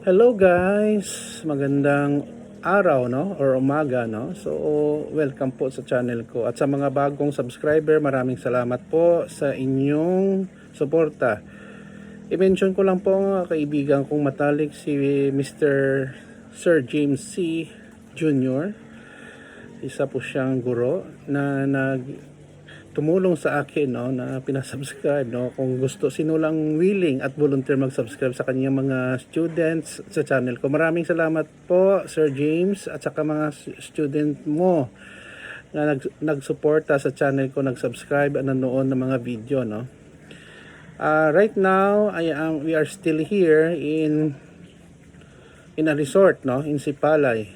Hello guys, magandang araw no or umaga no. So welcome po sa channel ko at sa mga bagong subscriber, maraming salamat po sa inyong suporta. I-mention ko lang po ang kaibigan kong matalik si Mr. Sir James C. Jr. Isa po siyang guro na nag tumulong sa akin no na pinasubscribe no kung gusto sino lang willing at volunteer mag-subscribe sa kanyang mga students sa channel ko. Maraming salamat po Sir James at saka mga student mo na nag nagsuporta sa channel ko, nag-subscribe at nanood ng mga video no. Uh, right now, I am we are still here in in a resort no in Sipalay.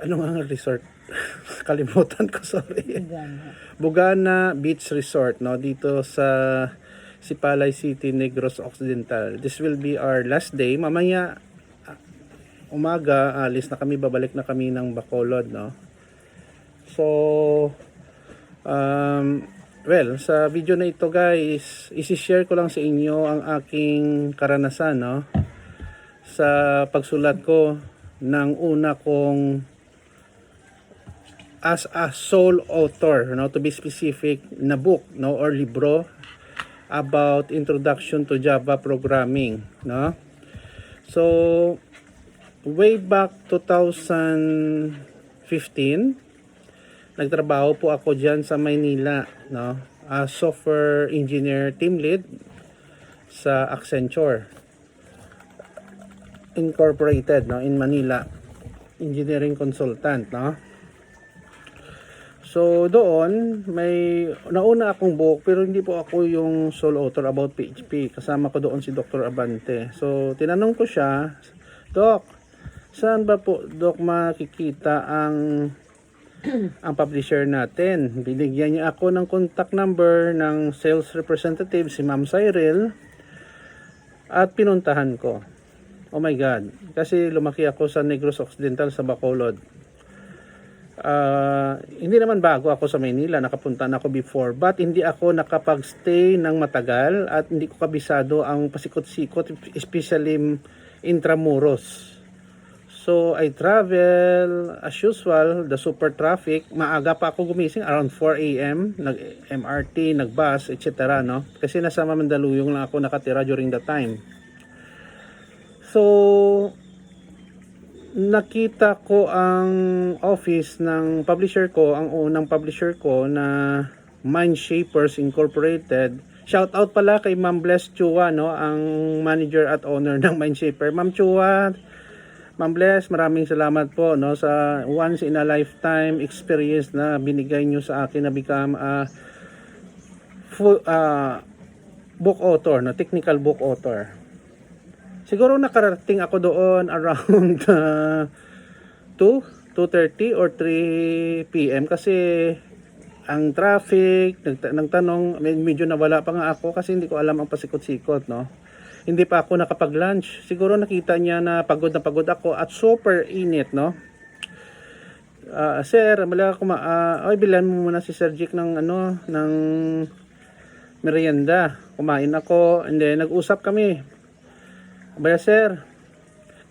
Ano nga resort? Kalimutan ko, sorry. Bugana Beach Resort no dito sa Sipalay City, Negros Occidental. This will be our last day. Mamaya ah, umaga alis na kami, babalik na kami ng Bacolod no. So um well, sa video na ito guys, isi-share ko lang sa inyo ang aking karanasan no sa pagsulat ko ng una kong as a sole author, no, to be specific, na book, no, or libro about introduction to Java programming, no. So, way back 2015, nagtrabaho po ako diyan sa Maynila, no, as software engineer team lead sa Accenture Incorporated, no, in Manila, engineering consultant, no. So doon may nauna akong book pero hindi po ako yung sole author about PHP. Kasama ko doon si Dr. Abante. So tinanong ko siya, Doc, saan ba po Doc makikita ang ang publisher natin? Binigyan niya ako ng contact number ng sales representative si Ma'am Cyril at pinuntahan ko. Oh my God. Kasi lumaki ako sa Negros Occidental sa Bacolod. Ah, hindi naman bago ako sa Maynila, nakapunta na ako before, but hindi ako nakapag-stay ng matagal at hindi ko kabisado ang pasikot-sikot, especially intramuros. So, I travel as usual, the super traffic, maaga pa ako gumising, around 4 a.m., nag-MRT, nag-bus, etc. No? Kasi nasa Mandaluyong lang ako nakatira during the time. So, nakita ko ang office ng publisher ko, ang unang publisher ko na Mind Shapers Incorporated. Shout out pala kay Ma'am Bless Chua, no, ang manager at owner ng Mind Shaper. Ma'am Chua, Ma'am Bless, maraming salamat po no sa once in a lifetime experience na binigay nyo sa akin na become a full, ah, book author, no, technical book author. Siguro nakarating ako doon around uh, 2, 2.30 or 3 p.m. kasi ang traffic, nagta- nagtanong, med- medyo nawala pa nga ako kasi hindi ko alam ang pasikot-sikot, no? Hindi pa ako nakapag-lunch. Siguro nakita niya na pagod na pagod ako at super init, no? Ah, sir, mali ako ma... ah, oy, bilan mo muna si Sir Jake ng ano, ng merienda. Kumain ako, and then nag-usap kami. Baya sir,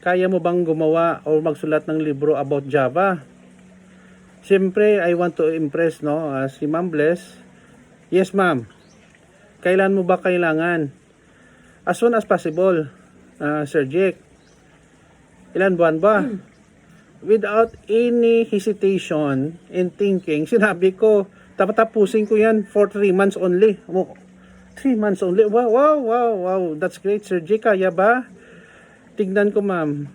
kaya mo bang gumawa o magsulat ng libro about Java? Siyempre, I want to impress, no? ah, si Ma'am Bless. Yes, ma'am. Kailan mo ba kailangan? As soon as possible, ah, Sir Jake. Ilan buwan ba? Without any hesitation in thinking, sinabi ko, tapatapusin ko yan for 3 months only. 3 months only. Wow, wow, wow, wow. That's great, Sir Jake. Kaya ba? Tignan ko, ma'am.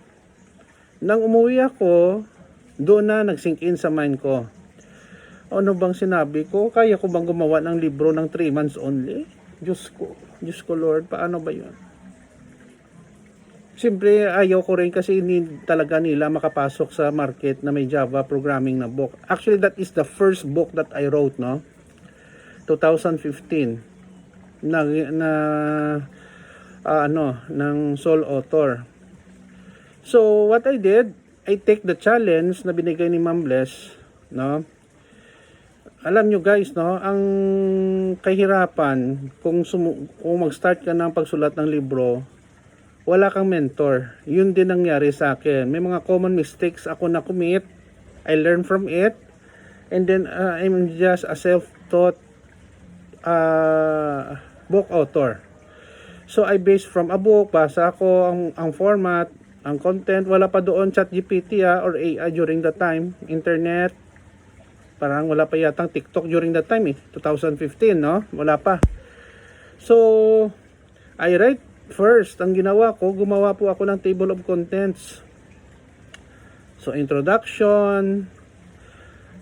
Nang umuwi ako, doon na nag-sink in sa mind ko. Ano bang sinabi ko? Kaya ko bang gumawa ng libro ng 3 months only? Diyos ko. Diyos ko, Lord. Paano ba yun? Siyempre, ayaw ko rin kasi hindi talaga nila makapasok sa market na may Java programming na book. Actually, that is the first book that I wrote, no? 2015. Na, na ah, ano, ng sole author. So, what I did, I take the challenge na binigay ni Ma'am Bless, no? Alam nyo guys, no, ang kahirapan kung, sumu- kung mag-start ka ng pagsulat ng libro, wala kang mentor. Yun din nangyari sa akin. May mga common mistakes ako na commit. I learn from it. And then uh, I'm just a self-taught uh, book author. So I based from a book, basa ko ang, ang format, ang content, wala pa doon chat GPT ah, or AI during the time, internet, parang wala pa yatang TikTok during that time eh, 2015 no, wala pa. So, I write first, ang ginawa ko, gumawa po ako ng table of contents. So, introduction,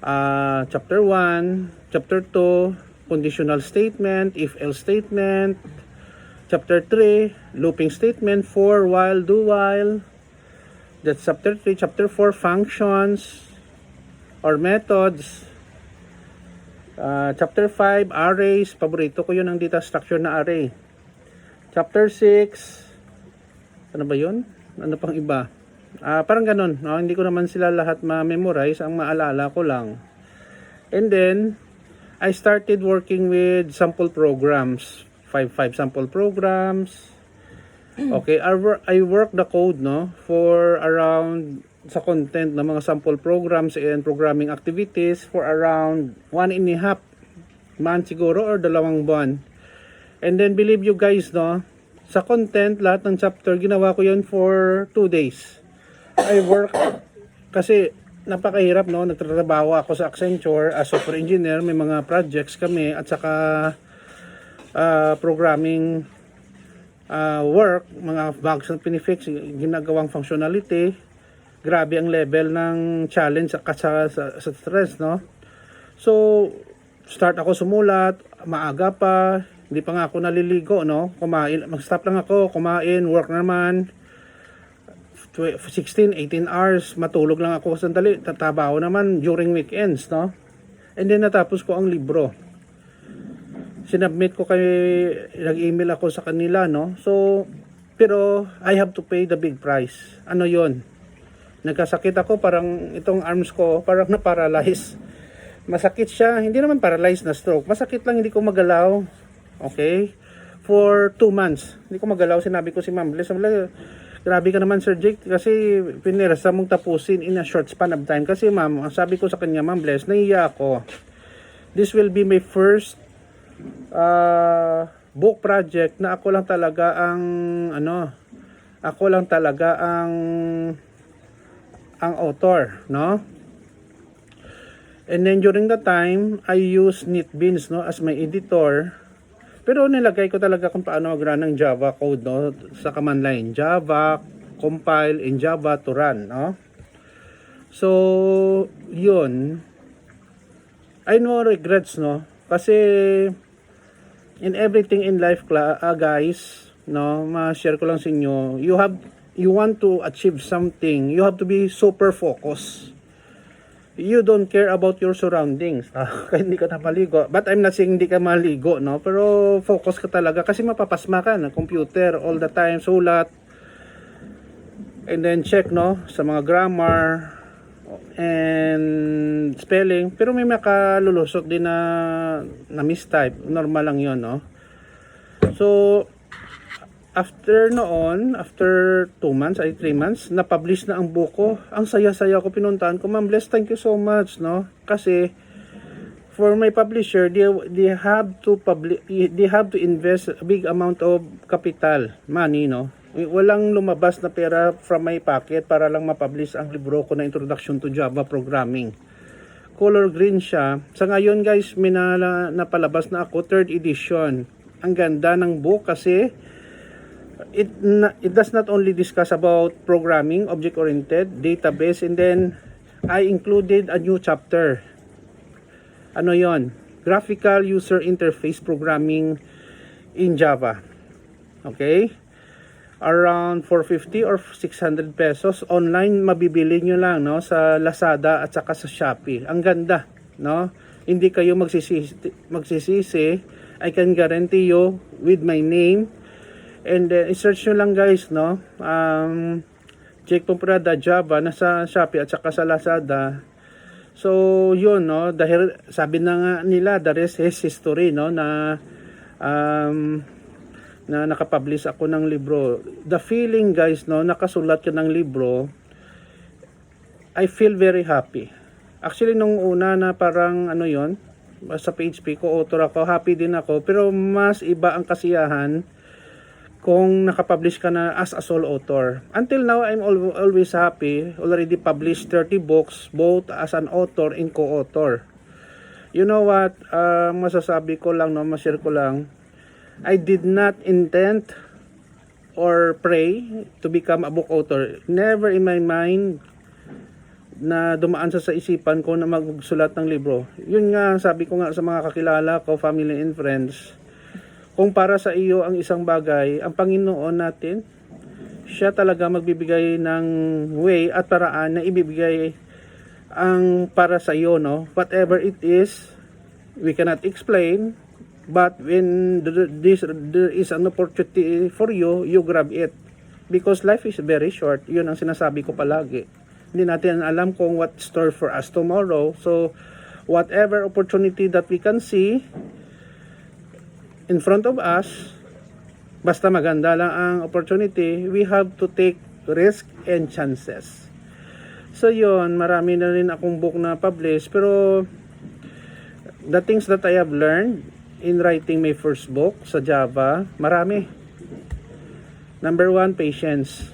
ah, chapter 1, chapter 2, conditional statement, if-else statement, chapter 3, looping statement, for, while, do, while, that's chapter 3, chapter 4, functions, or methods, Uh, chapter 5, arrays. Paborito ko yun ang data structure na array. Chapter 6, ano ba yun? Ano pang iba? Ah, parang ganun. No? Hindi ko naman sila lahat ma-memorize. Ang maalala ko lang. And then, I started working with sample programs. 5-5 sample programs. Okay, I, wor- I work the code no for around sa content ng mga sample programs and programming activities for around one and a half month siguro or dalawang buwan. And then believe you guys no, sa content lahat ng chapter ginawa ko yun for two days. I work kasi napakahirap no, nagtatrabaho ako sa Accenture as software engineer, may mga projects kami at saka ah, programming ah, work, mga bugs na pinifix, ginagawang functionality, grabe ang level ng challenge sa, sa, sa, stress, no? So, start ako sumulat, maaga pa, hindi pa nga ako naliligo, no? Kumain, mag-stop lang ako, kumain, work naman, 16, 18 hours, matulog lang ako. Sandali, tatabaho naman during weekends, no? And then natapos ko ang libro. Sinubmit ko kay nag-email ako sa kanila no? So pero I have to pay the big price. Ano yon nagkasakit ako parang itong arms ko parang na-paralyze. Masakit siya. Hindi naman paralyzed na stroke. Masakit lang hindi ko magalaw. Okay? For 2 months. Hindi ko magalaw. Sinabi ko si ma'am grabe ka naman Sir Jake kasi pinirasa mong tapusin in a short span of time. Kasi ma'am sabi ko sa kanya ma'am Bless naiya ako. This will be my first uh, book project na ako lang talaga ang ano ako lang talaga ang ang author no? And then during the time I use NetBeans no as my editor pero nilagay ko talaga kung paano mag-run ng Java code no? Sa command line Java compile in Java to run no? So yun. I no regrets no? Kasi in everything in life ah, guys no? Ma-share ko lang sa inyo you have you want to achieve something you have to be super focused you don't care about your surroundings. Ah, hindi ka na maligo but I'm not saying hindi ka maligo no? Pero focus ka talaga kasi mapapasma ka na computer all the time sulat. And then check no? Sa mga grammar and spelling. Pero may makalulusot din na na mistype. Normal lang yon no? So after noon after 2 months ay 3 months na-publish na ang buko ang saya-saya ko pinuntahan ko ma'am bless thank you so much no? Kasi for my publisher they, they have to publish they have to invest a big amount of capital money no? Walang lumabas na pera from my pocket para lang ma-publish ang libro ko na Introduction to Java Programming. Color green siya. Sa ngayon guys may na, napalabas na ako third edition. Ang ganda ng book kasi it it does not only discuss about programming object oriented database and then I included a new chapter. Ano yon graphical user interface programming in Java. Okay? Around 450 or 600 pesos. Online mabibili nyo lang no? Sa Lazada at saka sa Shopee. Ang ganda no? Hindi kayo magsisisi, magsisisi. I can guarantee you with my name and then i-search nyo lang guys no um, Jake Pomprada Java nasa Shopee at saka sa Lazada So, yun, no, dahil sabi na nga nila, the rest is history, no, na um, na nakapublish ako ng libro. The feeling guys, no, nakasulat ka ng libro, I feel very happy. Actually, nung una na parang ano yon sa PHP ko, author ako, happy din ako. Pero mas iba ang kasiyahan kung nakapublish ka na as a sole author. Until now, I'm al- always happy. Already published 30 books, both as an author and co-author. You know what? Uh, masasabi ko lang, no, ma-share ko lang. I did not intend or pray to become a book author. Never in my mind na dumaan sa, sa isipan ko na magsulat ng libro. Yun nga, sabi ko nga sa mga kakilala ko, family and friends, kung para sa iyo ang isang bagay, ang Panginoon natin, siya talaga magbibigay ng way at paraan na ibibigay ang para sa iyo, no? Whatever it is, we cannot explain, but when this, there is an opportunity for you, you grab it. Because life is very short, yun ang sinasabi ko palagi. Hindi natin alam kung what store for us tomorrow. So, whatever opportunity that we can see in front of us, basta maganda lang ang opportunity, we have to take risk and chances. So yun, marami na rin akong book na publish, pero the things that I have learned in writing my first book sa Java, marami. Number one, patience.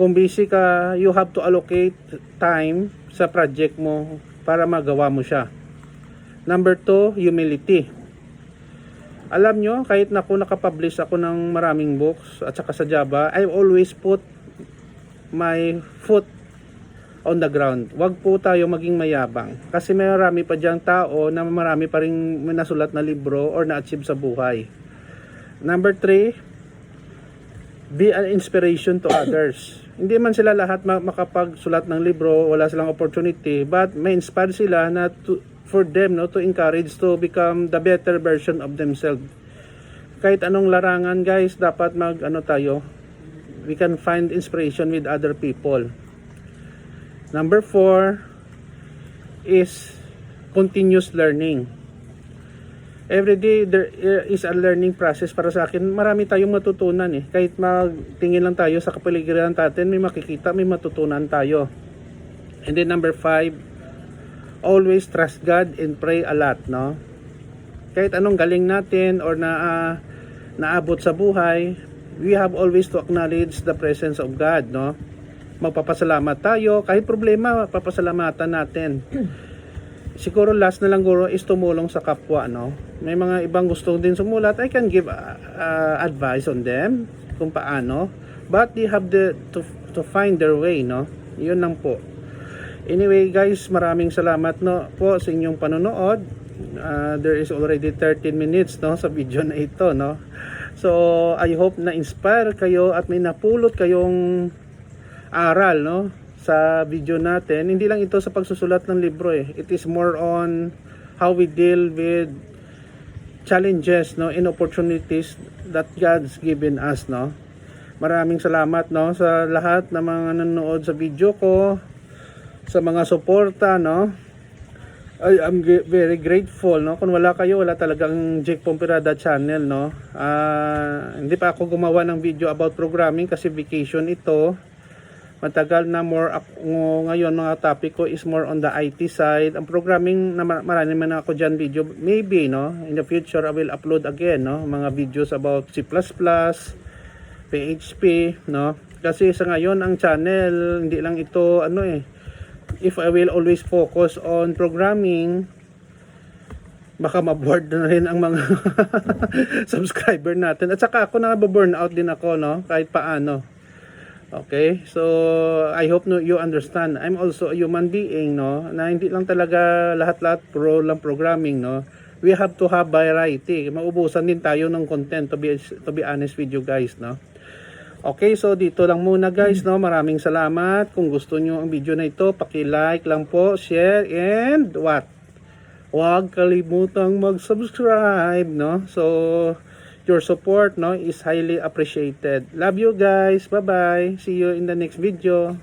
Kung busy ka, you have to allocate time sa project mo para magawa mo siya. Number two, humility. Alam nyo, kahit na ako nakapublish ako ng maraming books at saka sa Java, I always put my foot on the ground. Huwag po tayo maging mayabang. Kasi may marami pa diyang tao na marami pa rin nasulat na libro or na-achieve sa buhay. Number three, be an inspiration to others. Hindi man sila lahat ma- makapagsulat ng libro, wala silang opportunity, but may inspire sila na to, for them no to encourage to become the better version of themselves. Kahit anong larangan guys, dapat mag ano tayo, we can find inspiration with other people. Number four is continuous learning. Every day there is a learning process para sa akin. Marami tayong matutunan eh. Kahit magtingin lang tayo sa kapaligiran natin, may makikita, may matutunan tayo. And then number five, always trust God and pray a lot, no? Kahit anong galing natin or na ah, naabot sa buhay, we have always to acknowledge the presence of God, no? Magpapasalamat tayo, kahit problema, papasalamatan natin. Siguro last na lang guro is tumulong sa kapwa, no? May mga ibang gusto din sumulat, I can give ah, ah, advice on them kung paano, but they have the to, to find their way, no? Yun lang po. Anyway guys, maraming salamat no po sa inyong panonood. Uh, there is already 13 minutes no sa video na ito no. So I hope na inspire kayo at may napulot kayong aral no sa video natin. Hindi lang ito sa pagsusulat ng libro eh. It is more on how we deal with challenges no and opportunities that God's given us no. Maraming salamat no sa lahat ng mga nanonood sa video ko sa mga suporta no? I am very grateful no? Kung wala kayo wala talagang Jake Pompirada channel no? Ah, hindi pa ako gumawa ng video about programming kasi vacation ito. Matagal na more ako ngayon mga topic ko is more on the IT side. Ang programming na mar- marami man ako dyan video maybe no? In the future I will upload again no? Mga videos about C++ PHP no? Kasi sa ngayon ang channel hindi lang ito ano eh if I will always focus on programming, baka ma-board na rin ang mga subscriber natin. At saka ako na burn out din ako, no? Kahit paano. Okay? So, I hope no, you understand. I'm also a human being, no? Na hindi lang talaga lahat-lahat pro lang programming, no? We have to have variety. Maubusan din tayo ng content to be, to be honest with you guys, no? Okay, so dito lang muna guys, no? Maraming salamat. Kung gusto nyo ang video na ito, paki-like lang po, share, and what? Huwag kalimutang mag-subscribe, no? So, your support, no, is highly appreciated. Love you guys. Bye-bye. See you in the next video.